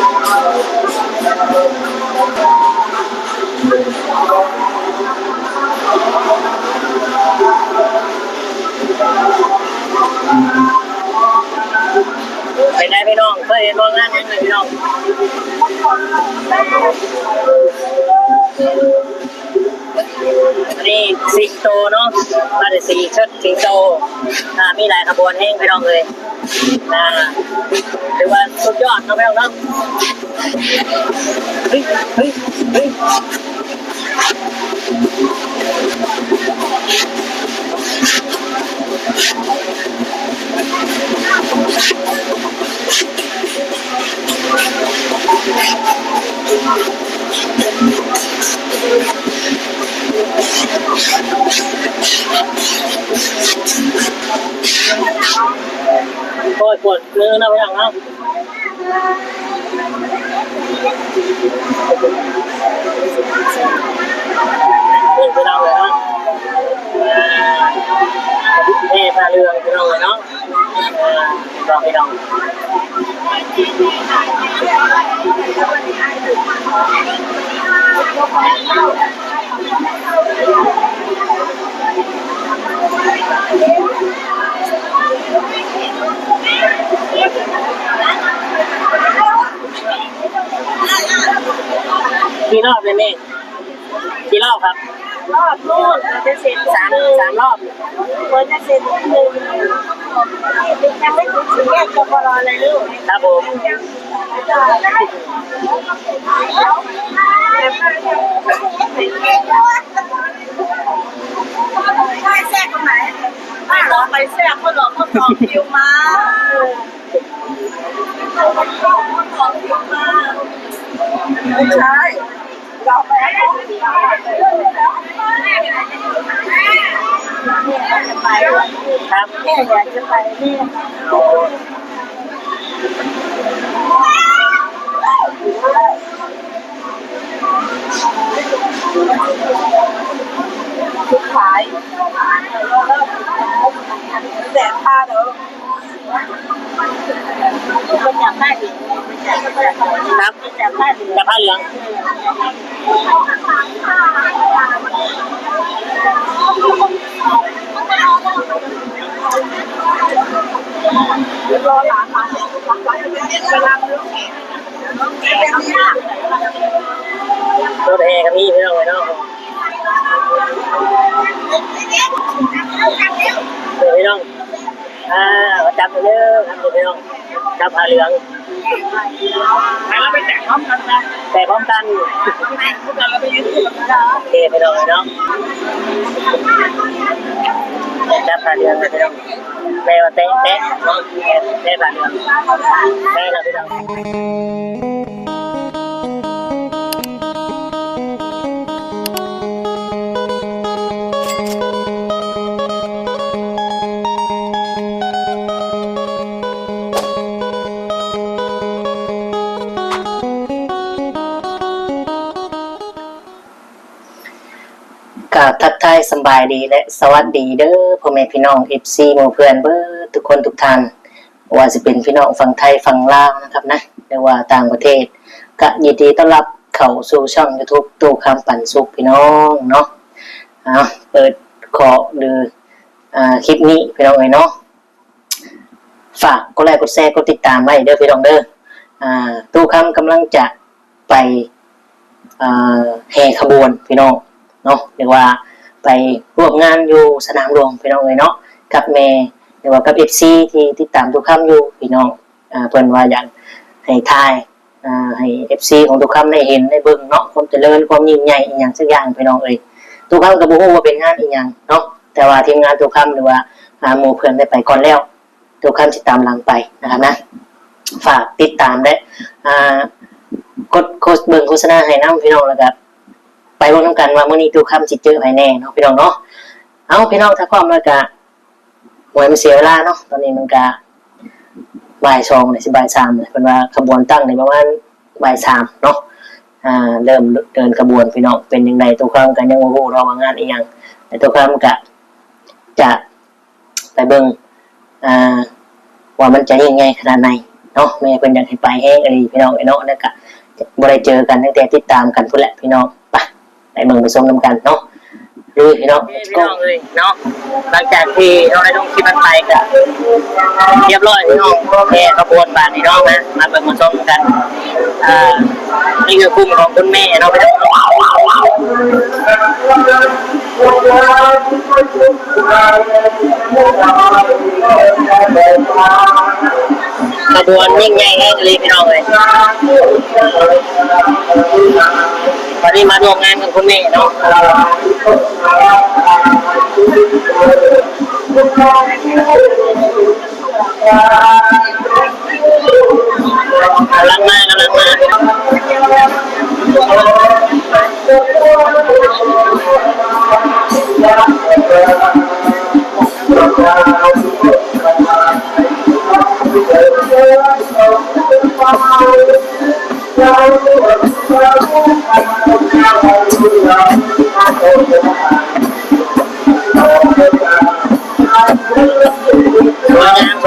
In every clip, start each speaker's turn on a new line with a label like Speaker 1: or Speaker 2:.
Speaker 1: ไม่ไม่กันไปไหนพี่น้องเคยเห็นโรงงานยังไงพี่น้องอันนี้สิงโตเนาะมาจากสีชุดสิงโตอ่ามีหลายขบวนแห้งพี่น้องเลย นะถือว่าสุดยอดเนาะพี่น้องเนาะเฮ้ยเฮ้ยเรปวดมือนะพี่น้องนะนี่พี่น้องเลยเนาะอ่านี่พาเรืองพี่น้องเลยเนาะอ่าลองพี่น้อง กี่รอบเลยนี่กี่รอบครับ
Speaker 2: รอบนู่นเราจะเสร็จ
Speaker 1: สามสามรอบ
Speaker 2: เราจะเสร็จหนึ่งยังไม่ถึงสี่แยกกบรเลยลูก
Speaker 1: ครับผม
Speaker 2: ใช่แทรกตรงไหน ไม่หรอกไปแทรกเขาหลอกเขาต่อคิวมาเขาต่อคิวมาไม่ใช่เราไปจะไป
Speaker 1: ครับ
Speaker 2: แม่อยากจะไปนี่ สุดท้ายแต่ผ้าเด้อมันอยากได้ดิมันอยากได้
Speaker 1: ครับ
Speaker 2: มันอยากได้ดิ
Speaker 1: จะผ้าเหลือง
Speaker 2: รอหลานหลานกำลังลูกเป็นยาก
Speaker 1: รถแอร์ก็มีพี่น้องเลยเนาะ เดี๋ยวพี่น้องอ่าจับเยอะครับเดี๋ยวพี่น้องจับผ้าเหลืองแล้วไปแจกพร้อมกันนะแจกพร้อมกันโอเคพี่น้องเลยเนาะจับผ้าเหลืองพี่น้องแม่ว่าเตะเตะเนาะเตะผ้าเหลืองเตะแล้วพี่น้อง ราบทักทายสบายดีและสวัสดีเด้อพ่อแม่พี่น้อง FC หมู่เพื่อนเบอร์ทุกคนทุกท่านว่าจะเป็นพี่น้องฝั่งไทยฝั่งลาวนะครับนะหรือว่าต่างประเทศ ก็ยินดีต้อนรับเข้าสู่ช่อง YouTube ตู้คำปันสุขพี่น้องเนาะอ่าเปิดขอหรืออ่าคลิปนี้พี่น้องเอ้ยเนาะฝากกดไลค์กดแชร์กดติดตามไว้เด้อพี่น้องเด้ออ่าตู้คำกำลังจะไปอ่าแห่ขบวนพี่น้อง เนาะเรียกว่าไปร่วมงานอยู่สนามหลวงพี่น้องเลยเนาะกับแม่เรียกว่ากับเอฟซีที่ติดตามทุกคำอยู่พี่น้องอ่าเพิ่นว่าอย่ากให้ทายอ่าให้เอฟซีของทุกคำได้เห็นได้เบิ่งเนาะความเจริญความยิ่งใหญ่อีหยังสักอย่างพี่น้องเอ้ยทุกคำก็บ่ฮู้ว่าเป็นงานอีหยังเนาะแต่ว่าทีมงานทุกคำหรือว่าอ่าหมู่เพื่อนได้ไปก่อนแล้วทุกคำสิตามหลังไปนะครับนะ
Speaker 3: ฝากติดตามและอ่ากดโฆษเบิ่งโฆษณาให้น้ำพี่น้องแล้วก็ ไปเบิ่งน้ำกันว่ามื้อนี้ตู้คำสิเจอไผแน่เนาะพี่น้องเนาะเอาพี่น้องถ้าพร้อมแล้วก็หวยมันเสียเวลาเนาะตอนนี้มันก็บ่ายสองเลยสิบ่ายสามเลยเป็นว่าขบวนตั้งในประมาณบ่ายสามเนาะอ่าเริ่มเดินขบวนพี่น้องเป็นยังไงตู้คำกันยังโอ้โหเรามางานอีหยังแต่ตู้คำก็จะไปเบิ่งอ่าว่ามันจะยังไงขนาดไหนเนาะแม่เพิ่นอยากให้ไปแห้งอะไรพี่น้องไอ้เนาะแล้วก็บ่ได้เจอกันตั้งแต่ติดตามกันพุ่นแหละพี่น้องไป ไปเมืองไปชมนํกันเนาะลุยพี่น้องพี่น้องเลยเนาะหลังจากที่เราได้ลงคลิปมันไปก็เรียบร้อยพี่น้องแค่ขบวนบาทพี่น้องนะมาเบิ่งมาชมกันอ่านี่คือกลุ่มของคุณแม่เนาะพี่น้องเนาะขบวนยิ่งใหญ่แห้งเลยพี่น้องเลย วันนี้มาร่วมงานกับคุณแม่เนาะกำลังมากำลังมาสว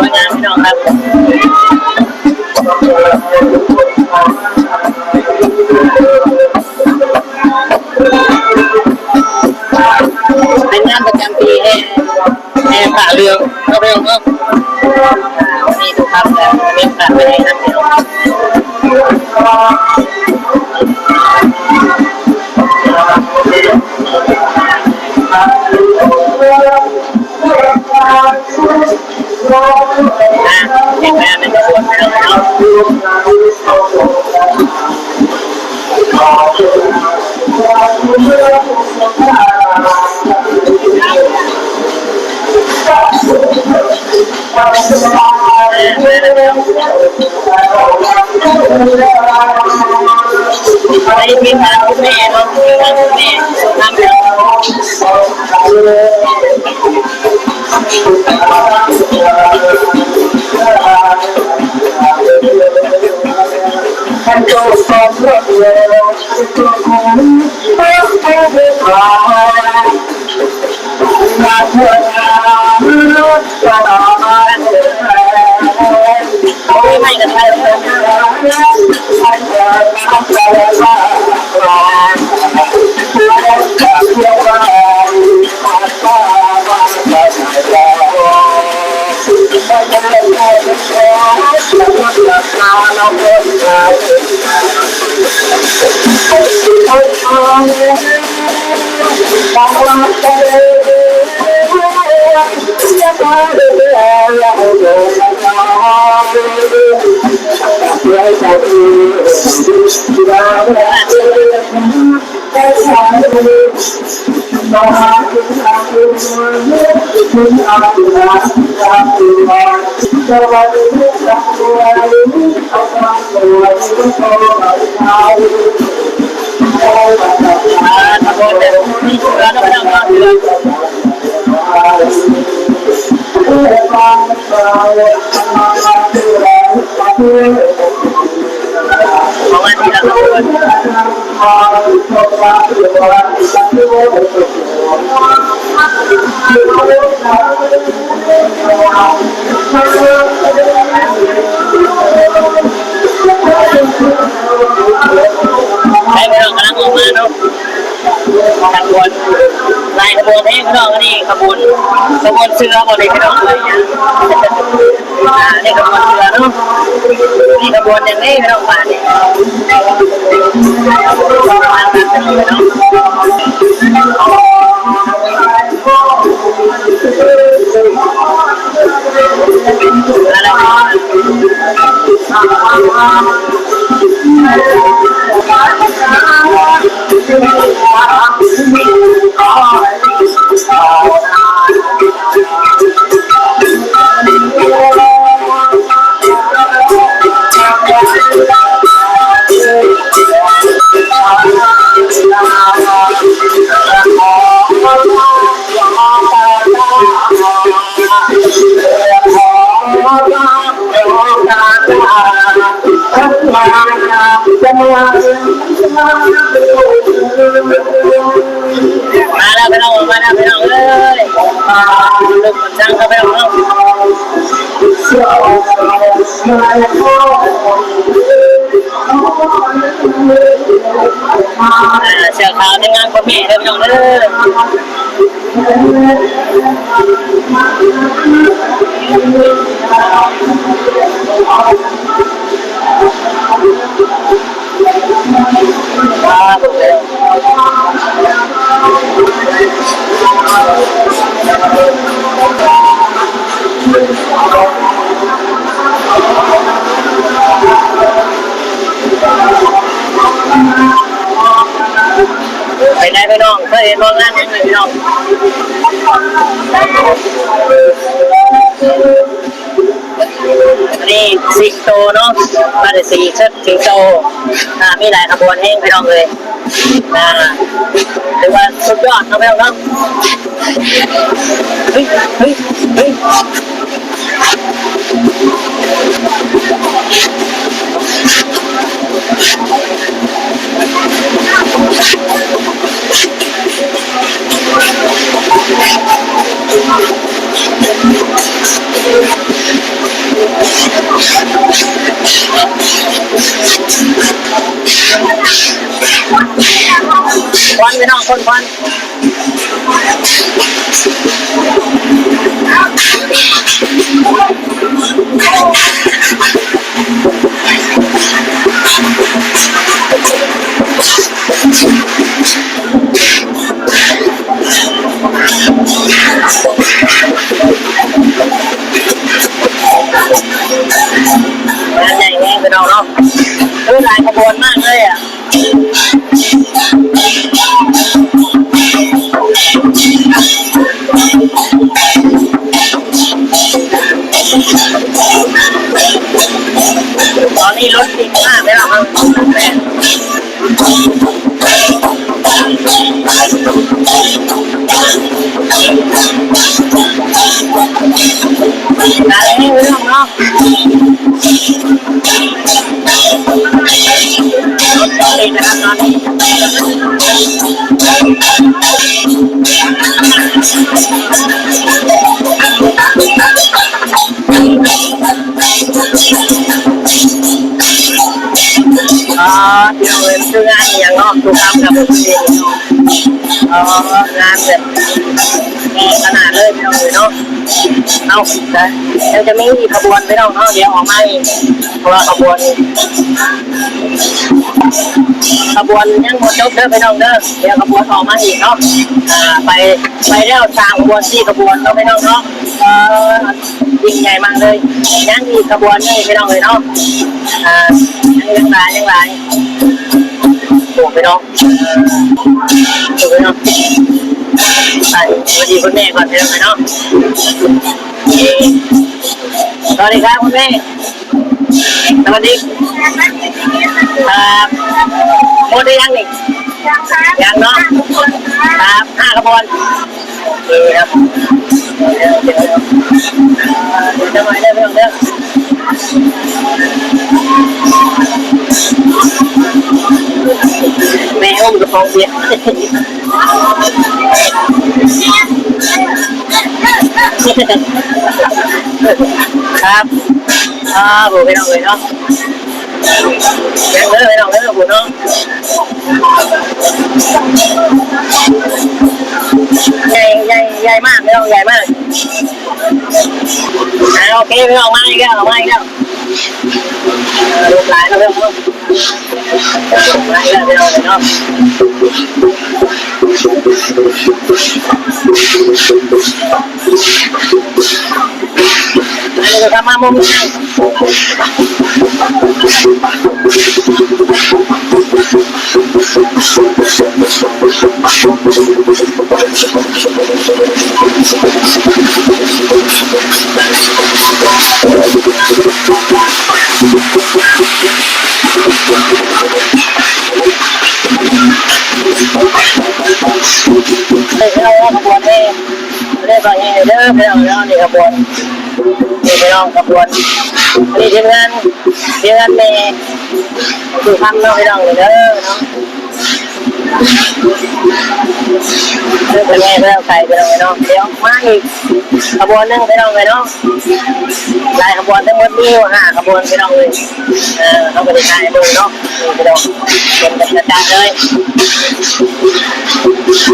Speaker 3: ยง ไปที่ทางคุณแม่เนาะที่ทางคุณแม่ทำแล้วไม่ไม่กันไป อ่า ขบ วนเนี่ยนี่คือร้านน้ำมันเรือของอันที่ละขบวนให้พี่น้องกำลังออกมาเนาะขบวนลายขบวนให้พี่น้องนี่ขบวนขบวนเสือหมดเลยพี่น้องเลย เนี่ยอ่านี่ขบวนเสือเนาะนี่ขบวนอย่างนี้พี่น้องมาเนี่ยมาแบบนี้เนาะ
Speaker 1: มาแล้วไปน้องมาแล้วไปน้องเลยลูกจ้างก็ไปน้องเเสือขาวในงานพ่อแม่เด้อพี่น้องเด้อครับ ไปไหนไปน้องเคยเห็นโรงงานยังไงพี่น้องนี่สิงโตเนาะมาจากสีเชิดสิงโตอ่ามีหลายขบวนแห้งพี่น้องเลยอ่าถือว่าสุดยอดเนาะพี่น้องเนาะเฮ้ยเฮ้ยเฮ้ย ควันไปน้องคนควัน บวนมากเลยอะตอนนี้รถติดมากเลยล่ะครับแม่งานนี้ไม่ต้องเนาะ จับผู้ชมอ๋องานแบบแม่ขนาดเลยไม่ต้องเลยเนาะเอาแต่เดี๋ยวจะมีขบวนไม่ต้องเนาะเดี๋ยวออกมาอีกเพราะว่าขบวนขบวนยังหมดจบเด้อไปน้องเด้อเดี๋ยวขบวนออกมาอีกเนาะอ่าไปไปแล้วสามขบวนสี่ขบวนเนาะไปน้องเนาะเออยิ่งใหญ่มากเลยยังอีขบวนนี่ไปน้องเลยเนาะอ่ายังยังหลายยังหลาย ไปน้องโอ้ไปน้องไปสวัสดีคุณแม่ก่อนไปน้องไปเนาะสวัสดีครับคุณแม่สวัสดีครับหมดได้ยังนี่ยังเนาะครับห้ากระบวนโอเคครับเดี๋ยวเดี๋ยวเดี๋ยวเดี๋ยวจะมาได้เรื่องเรื่อง แม่อุ้มกระโปรงเบียร์ครับอ่าบุไปน้องเลยเนาะยังเลยไปน้องเลยบุเนาะใหญ่ใหญ่ใหญ่มากไม่ต้องใหญ่มากอ่าโอเคไม่ต้องมาอีกแล้วมาอีกแล้ว ลูก หลานเราเริ่มลูกมาอีกแล้วไม่ต้องเลยเนาะอันนี้ก็ทำมามุมนี้เลยเอาขบวนนี้เรียกว่าอนเด้อพี่น้องเนาะนี่ขบวนนี่พี่น้องขบวนนี่ทีมงานทีมงานแม่คือเนาะ พี่องเด้อเนาะเรื่องเป็นไงพี่น้องไก่พี่น้องเนาะเดี๋ยวมาอีกขบวนหนึงพี่น้องเลยเนาะหลายขบวนทั้งหมดนี่ห้าขบวนพี่น้องเลยเออเขาไปถ่ายดูเนาะนี่พี่น้องเป็นบรรยากาศเลย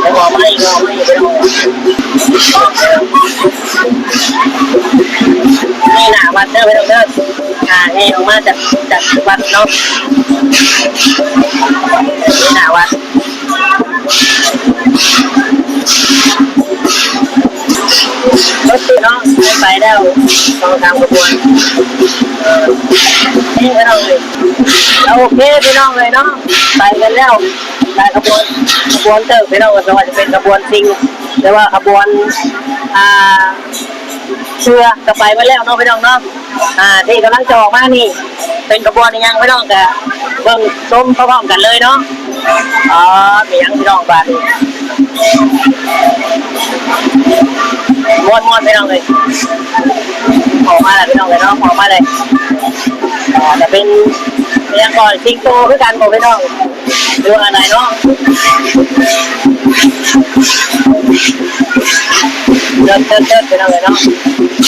Speaker 1: เดี๋ยวบอกไมาอีกบอกมาอีกพี่น้องนี่หนาวัดเด้อไปเด้ออ่านี่ออกมาจากจากวัดเนาะนี่หนาวัด รถติดเนาะไม่ไปแล้วตองทางขบวนเออนี่พี่น้องเลยเอาโอเคพี่น้องเลยเนาะไปกันแล้วได้ขบวนขบวนเติร์พี่น้องก็ว่าจะเป็นขบวนซิงแต่ว่าขบวนอ่าเชื่อก็ไปมาแล้วเนาะพี่น้องเนาะอ่าที่กำลังจะออกมานี่ เป็นกระบวนยังพี่น้องแต่เบิ่งชมพร้อมกันเลยเนาะอ๋อมียังพี่น้องบาดนี้ ม้วนม้วนๆพี่น้องเลยขอมาแล้วพี่น้องเลยเนาะขอมาเลยอ่าจะเป็นเรียงก่อนซิงโตคือกันโมดพี่น้องดูอะไรเนาะ เดินเดินเดินไปทางไหนเนาะ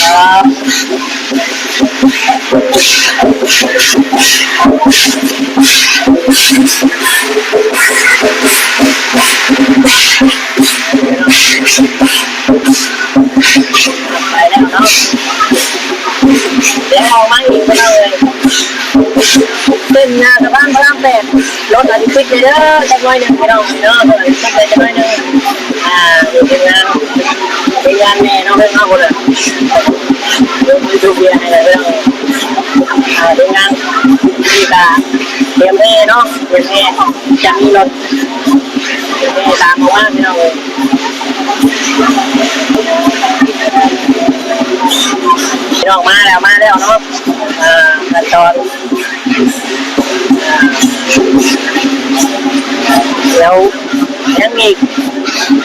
Speaker 1: ครับไปแล้วเนาะเดี๋ยวเอาไม้อีกไปเลยเป็นงานสะพานพระรามแปดรถอาจจะปิดเลยเด้อจักหน่อยหนึ่งพี่น้องเนาะเดจักเลยจักหน่อยหนึ่งอ่านี่เป็นงาน เป็นงานแม่น้องเพื่อนน้องคนเลยมีดูเบียร์ให้เลยเรื่องอ่าเป็นงานที่ตาเตรียมแม่เนาะเตรียมแม่จะมีรถแม่ตามมาว่าพี่น้องเลยพี่น้องมาแล้วมาแล้วเนาะอ่าขั้นตอนอ่าแล้วยังอีก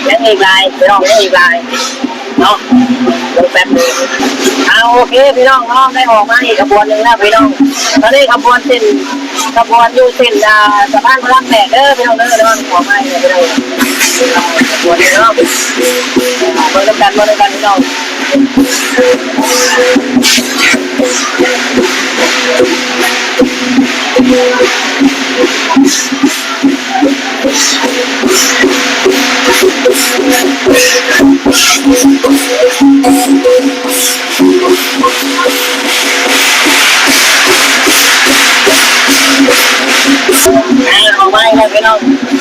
Speaker 1: ยังอีกลายพี่น้องยังอีกลาย เนาะลงแป๊บนึงเอาโอเคพี่น้องเนาะได้ออกมาอีกขบวนหนึ่งแล้วพี่น้องตอนนี้ขบวนเส้นขบวนอยู่เส้นอ่าสะพานพระรามแปดเด้อพี่น้องเด้อเด้อออกมาอีกพี่น้องขบวนนี้เนาะเบิ่งด้วยกันเบิ่งด้วยกันพี่น้อง อ่าออกมาอีกแล้วพี่น้อง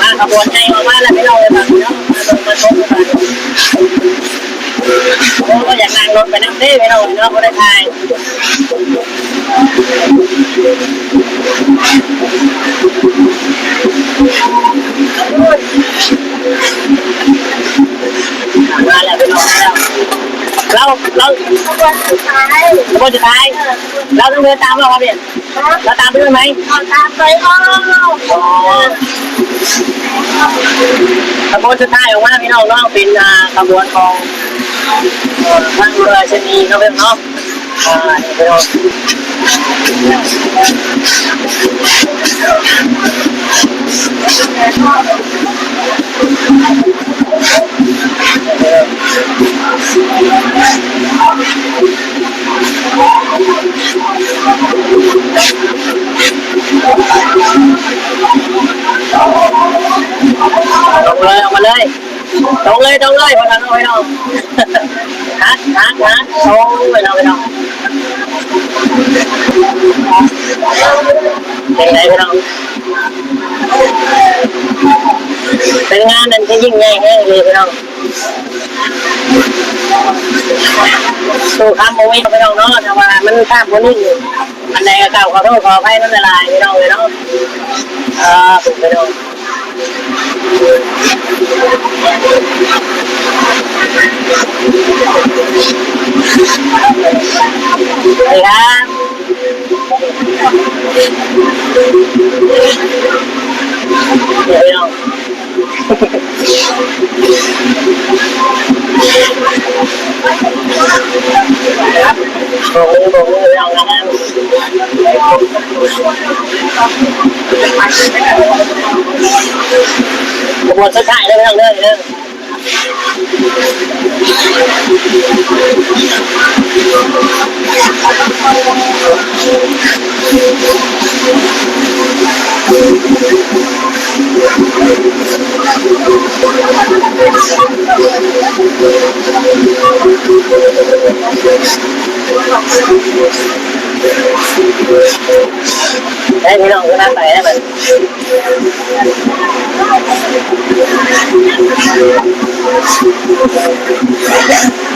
Speaker 1: มาขบวนใจออกมาแล้วพี่น้องเลยครับพี่น้องมาชมกันก็อยากนั่งรถไปนั่งได้พี่น้องเนาะก็ได้ถ่ายมาแล้วพี่น้องมาแล้วเราเรา
Speaker 2: ขบวนสุดท้าย
Speaker 1: ขบวนสุดท้ายเราต้องเดินตามเราครับเนี่ย เราตามไปด้วยไหม
Speaker 2: เอาตามไปอ้อ
Speaker 1: อ๋อขบวนสุดท้ายขออกมาพี่น้องเนาะเป็นขบวนของเอ่อทางเรือชนีเนาะเพื่อนเนาะอ่านี่พี่น้องลงเลยออกมาเรา งน้องไปน้องฮักฮักฮักตรงไปน้องไปน้อง เป็นงานนั้นที่ยิ่งใหญ่แห้งเลยพี่น้องสู้คำโมวิพี่น้องเนาะแต่ว่ามันข้ามคนนี้อยู่อันใดก็เก่าขอโทษขออภัยนั่นละลายพี่น้องเลยเนาะอ่าผมพี่น้องสวัสดีครับเดี๋ยว น้องบอกมือบอกมือน้อ งนะครับบทสุดท้ายเลยน้องเด้อเด้อได้พี่น้องก็น่าไปได้มันงามไม่ต้องพุชไม่ต้องเป็น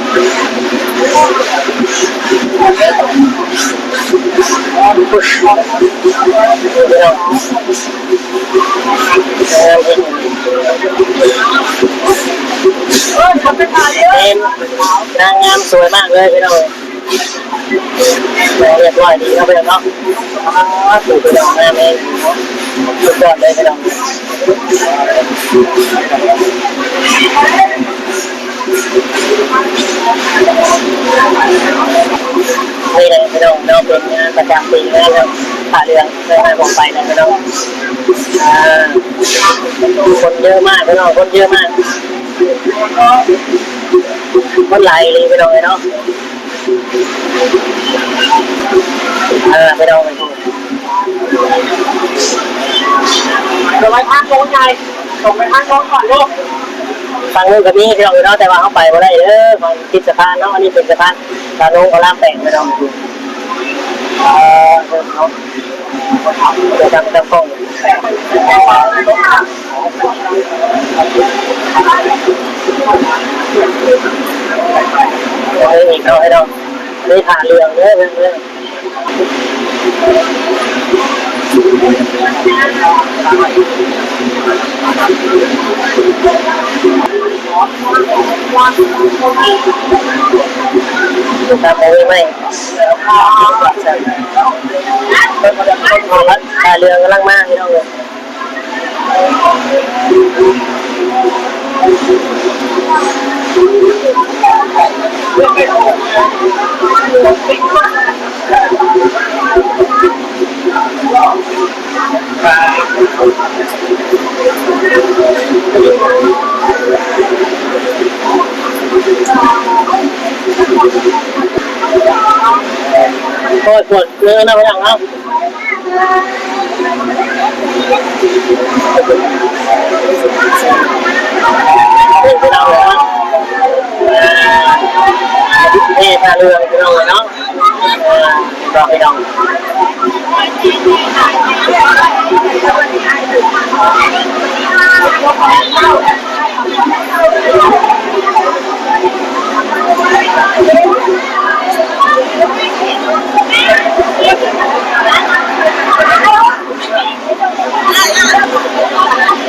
Speaker 1: งงามสวยมากเลยพี่น้องเรียบร้อยดีครั บพี่น้องเนาะถูกพี่น้องงามเองสุดยอดเลยพี่น้องนี่เลยพี่น้องเราเป็นงานประจำปีนะครับผ่าเรืองเคยมาบอกไปนะพี่น้องคนเยอะมากพี่น้องคนเยอะมากคนไหลเลยพี่น้องเลยเนาะเออพี่น้องไปดู
Speaker 2: เดี๋ยวไปทางโน้นไงส่งไปทางโน้นก่อนลูก
Speaker 1: ฟังนู้นกับนี้พี่น้องเนาะแต่ว่าเขาไปบ่ได้เด้อของติดสะพานเนาะอันนี้เป็นสะพานตาโน้งเขาล่ามแปลงพี่น้องเออเขาเดี๋ยวทำจะฟ้องเฮ้ยเขาให้เราไม่ผ่านเรื่องเด้อเรื่องเรื่องทำอะ ไรไม่ตาเรืองกำลังมากพี่น้องเลย โคตรปวดเนื้อนะพี่น้องเนาะนี่พี่น้อย่าเรืองพี่น้องเลยเนาะเออรอพี่น้อง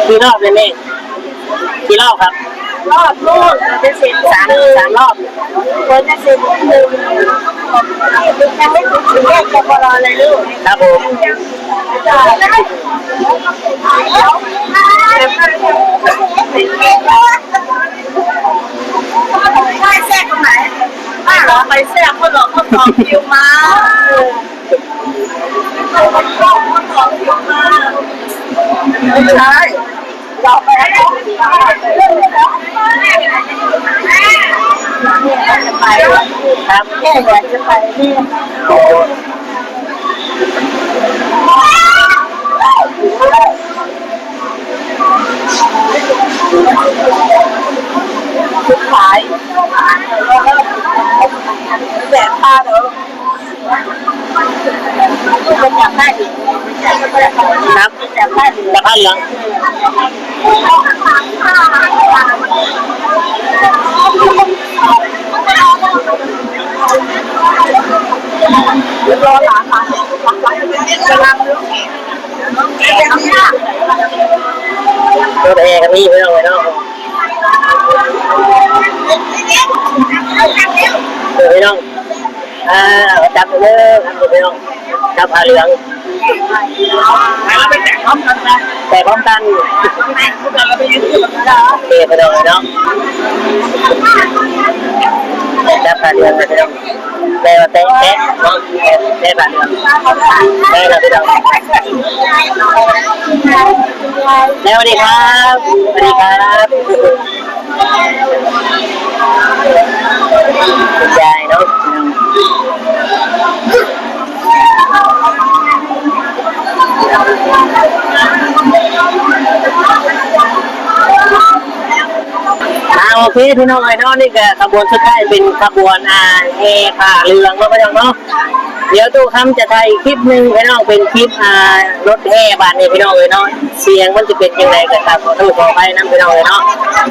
Speaker 1: กี่รอบเลยนี่ กี่รอบครับ
Speaker 2: รอบลูกจะเสร็จ
Speaker 1: สามสามรอบ
Speaker 2: คนจะเสร็จหนึ่งยังไม่ถึงถึงแยกจะรอเลยลูก
Speaker 1: ครับผม
Speaker 2: ไม่แทรกตรงไหนป้าหรอไปแทรกคนหลอกคนต่อคิวมาคนหลอกคนต่อคิวมใช่เรา ไป
Speaker 1: ครับ
Speaker 2: แค่อยากจะไปนี่ชุดขายแจกผ้าเนอเป็นอยากได้ดิอยากได้
Speaker 1: ครับ
Speaker 2: อยากได้ดิ
Speaker 1: ตะพันเหลือง
Speaker 2: รอหลานหลานกำลังเลือกแกะน้ำยา
Speaker 1: รถแอร์กันนี่ไม่ต้องเลยเนาะเออไม่ต้องอ่าจับเลยครับไม่ต้องจับผ้าเหลือง
Speaker 2: แล้วไปแจกพร้อมกันนะ
Speaker 1: แต่พร้อมกัน
Speaker 2: แม่พวกเราไปยืนอยู่นะ
Speaker 1: เทไปเลยเนาะจับผ้าเหลืองไปเลยแล้วเตะเตะเนาะเตะผ้าเหลืองเตะเราไปเลยแล้วสวัสดีครับสวัสดีครับคุณยายเนาะ อ่าโอเคพี่น้องไอ้เนาะนี่ก็ขบวนสุดท้ายเป็นขบวนอ่าเฮค่ะเรืองเนาะพี่น้องเนาะ เดี๋ยวตู้คำจะถ่ายคลิปหนึ่งพี่น้องเป็นคลิปอ่ารถแห่บ้านนี้พี่น้องเลยเนาะเสียงมันจะเป็นยังไงกันครับขอโทษขอไปนะพี่น้องเลยเนาะ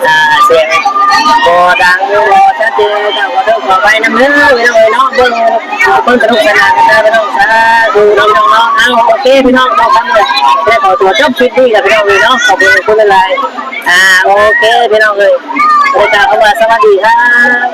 Speaker 1: อ่าเสียงบอดังบอชัดเจนก็ขอโทษขอไปนะเด้อพี่น้องเลยเนาะเบิ่งเบิ่งกระดุกสนานกันพี่น้องสาธุน้องๆเนาะเอาโอเคพี่น้องต้องทำเลยและขอตัวจบคลิปนี้กับพี่น้องเลยเนาะขอบคุณคุณหลายอ่าโอเคพี่น้องเลยบริการเข้ามาสวัสดีครับ